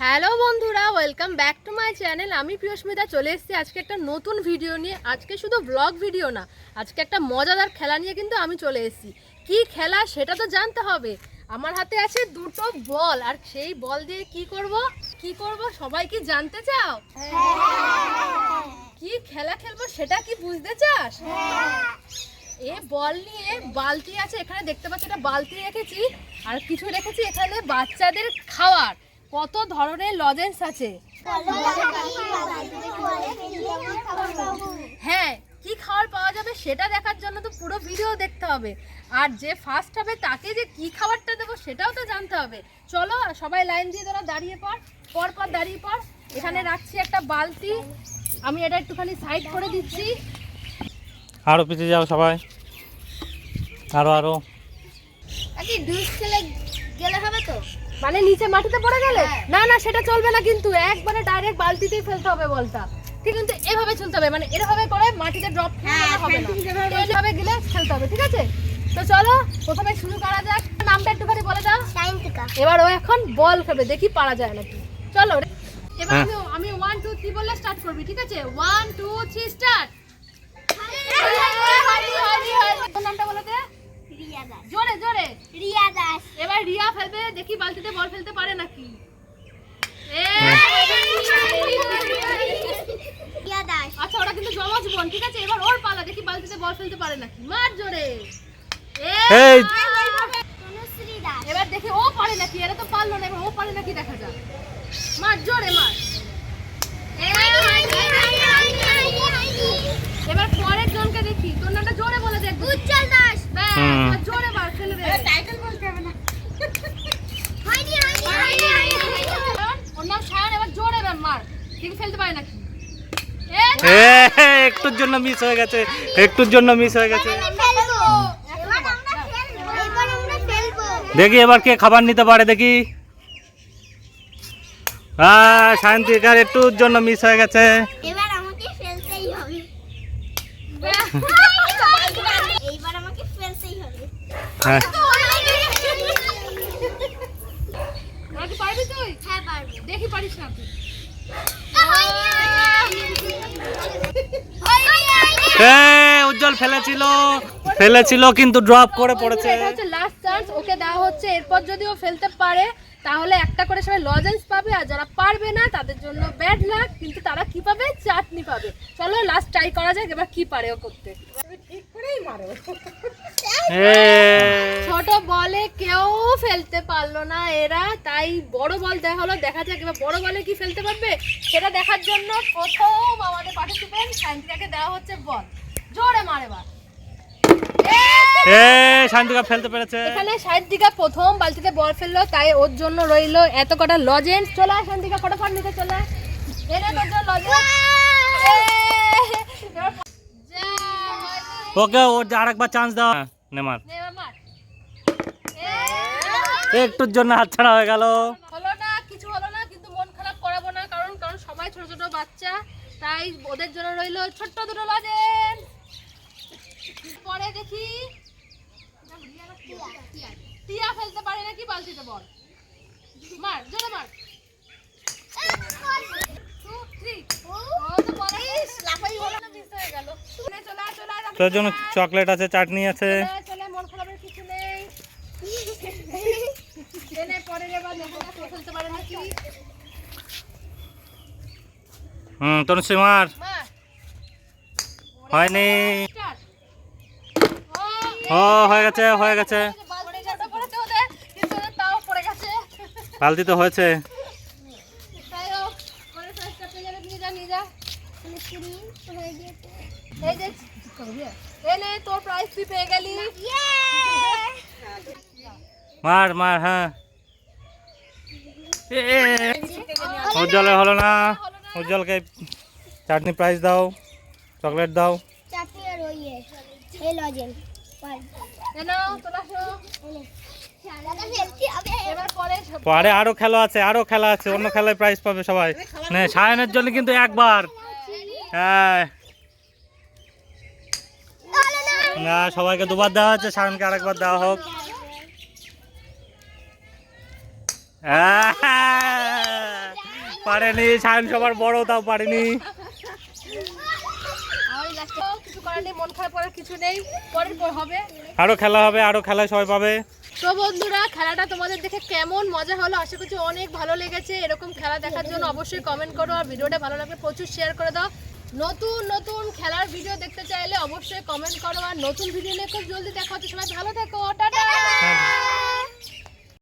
Hello বন্ধুরা welcome back to my channel আমি প্রিয়স্মিতা, চলে এসেছি আজকে একটা নতুন ভিডিও নিয়ে। আজকে শুধু ব্লগ ভিডিও না, আজকে একটা মজাদার খেলা নিয়ে কিন্তু আমি চলে এসেছি। কি খেলা সেটা তো জানতে হবে। আমার হাতে আছে দুটো বল, আর সেই বল দিয়ে কি করব? কি করব? সবাই কি জানতে চাও? কি খেলা খেলব সেটা কি বুঝতে চাস? এ বল নিয়ে বালতি আছে, এখানে দেখতে পাচ্ছি একটা বালতি রেখেছি, আর কিছু রেখেছি এখানে বাচ্চাদের খাওয়ার। কত ধরনের লজেন্স আছে? হ্যাঁ কি খাবার পাওয়া যাবে সেটা দেখার জন্য তো পুরো ভিডিও দেখতে হবে। আর যে ফার্স্ট হবে তাকে যে কি খাবারটা দেবো সেটাও তো জানতে হবে। চলো সবাই লাইন দিয়ে তোরা দাঁড়িয়ে পর পর পর দাঁড়িয়ে পর এখানে রাখছি একটা বালতি। আমি এটা একটুখানি সাইড করে দিচ্ছি। আরও পিছিয়ে যাও সবাই। আরও আরও। আচ্ছা ডুস খেলে মানে নিচে মাটিতে পড়ে গেলে? না না সেটা চলবে না কিন্তু। একবারে ডাইরেক্ট বালতিতেই ফেলতে হবে বলটা। ঠিক কিন্তু এভাবে চলতে হবে। মানে এভাবে করে মাটিতে ড্রপ হ্যাঁ, হবে না। এইভাবে গেলে খেলতে হবে ঠিক আছে? তো চলো প্রথমে শুরু করা যাক। নামটা একটুখানি বলে দাও। সাইন্টিকা এবার ও এখন বল খেলবে দেখি পারা যায় নাকি। চলো রে। এবার হ্যাঁ। আমি আমি ওয়ান টু থ্রি বললে স্টার্ট করবি ঠিক আছে? ওয়ান টু থ্রি স্টার্ট তোর নামটা বলে দে রিয়া দাস জোরে জোরে রিয়া দাস এবার রিয়া ফেলবে দেখি বালতিতে বল ফেলতে পারে নাকি আচ্ছা ওরা কিন্তু জমজ বোন ঠিক আছে এবার ওর পালা দেখি বালতিতে বল ফেলতে পারে নাকি মার জোরে এ, এই। তনুশ্রী দাস এবার দেখি ও পারে নাকি এরা তো পারল না এবার ও পারে নাকি দেখা যাক মার জোরে মার এবার পরের জনকে দেখি তোর নামটা জোরে বলে দেখ উজ্জ্বল দাস ব্যাস, হুম। এবার জোরে মার ফেলে দে টাইটেল বলতে হবে না হয়নি হয়নি হয়নি হয়নি সায়ন, ওর নাম সায়ন এবার জোরে এবার মার দেখি ফেলতে নাকি? এ, এ, একটুর জন্য মিস হয়ে গেছে একটুর জন্য মিস হয়ে গেছে। এবার আমরা ফেলব এবার আমরা ফেলব দেখি এবার কে খাবার নিতে পারে দেখি। হ্যাঁ শান্তিকার একটুর জন্য মিস হয়ে গেছে। এবার আমাকে ফেলতেই হবে এইবার আমাকে ফেলতেই হবে হ্যাঁ ওরা কি পারবি তুই হ্যাঁ পারব দেখি পারিস না তুই এ, উজ্জ্বল ফেলেছিল ফেলেছিল কিন্তু ড্রপ করে পড়েছে। এটা হচ্ছে লাস্ট চান্স ওকে দেওয়া হচ্ছে। এরপর যদি ও ফেলতে পারে তাহলে একটা করে সবাই লজেন্স পাবে আর যারা পারবে না তাদের জন্য ব্যাড লাক কিন্তু তারা কি পাবে? চাটনি পাবে। চলো লাস্ট ট্রাই করা যাক এবার কি পারে ও করতে। ঠিক করেই মারো ছোট বলে কেউ ফেলতে পারল না এরা তাই বড় বল দেখা হলো দেখা যাক এবার বড় বলে কি ফেলতে পারবে। সেটা দেখার জন্য প্রথম আমাদের পার্টিসিপেন্ট সাইন্টিকাকে দেওয়া হচ্ছে বল জোরে মারে বার এ শান্তিকা ফেলতে পেরেছে। এখানে সাহিত্যিকা প্রথম বালতিতে বল ফেলল তাই ওর জন্য রইল এত কটা লজেন্স চলে আয় শান্তিকা ফটোফট নিতে চলে আয়। এনে তোর জন্য লজেন্স ওকে ওর আরেকবার চান্স দাও নেমার একটুর জন্য হাতছাড়া হয়ে গেল। হলো না কিছু হলো না কিন্তু মন খারাপ করাবো না কারণ কারণ সবাই ছোট ছোট বাচ্চা তাই ওদের জন্য রইল ছোট্ট দুটো লজেন্স পরে দেখি। টিয়া ফেলতে পারে নাকি বালতিতে বল। মার জোরে মার। তোর জন্য চকলেট আছে চাটনি আছে। হুম তনুশ্রী মার। হয়নি। হয়ে গেছে হয়ে গেছে। বালতি তো হয়েছে। মার মার হ্যাঁ। উজ্জ্বলের হলো না। উজ্জ্বলকে চাটনি প্রাইস দাও চকলেট দাও। চাটনি আর ওই পরে আরও খেলা আছে, আরও খেলা আছে, অন্য খেলায় প্রাইজ পাবে সবাই। সায়নের জন্য কিন্তু একবার। হ্যাঁ। সবাইকে দুবার দেওয়া হচ্ছে সায়নকে আরেকবার দেওয়া হোক। আহ! পারেনি, সায়ন সবার বড়, তাও পারেনি আর লাস্টে কিছু কিছু নেই পরের পর হবে। আরও খেলা হবে আরও খেলা সবাই পাবে। তো বন্ধুরা খেলাটা তোমাদের দেখে কেমন মজা হলো? আশা করছি অনেক ভালো লেগেছে এরকম খেলা দেখার জন্য। অবশ্যই কমেন্ট করো আর ভিডিওটা ভালো লাগলে প্রচুর শেয়ার করে দাও। নতুন নতুন খেলার ভিডিও দেখতে চাইলে অবশ্যই কমেন্ট করো আর নতুন ভিডিও নিয়ে খুব জলদি দেখা হচ্ছে। সবাই ভালো থেকো টাটা!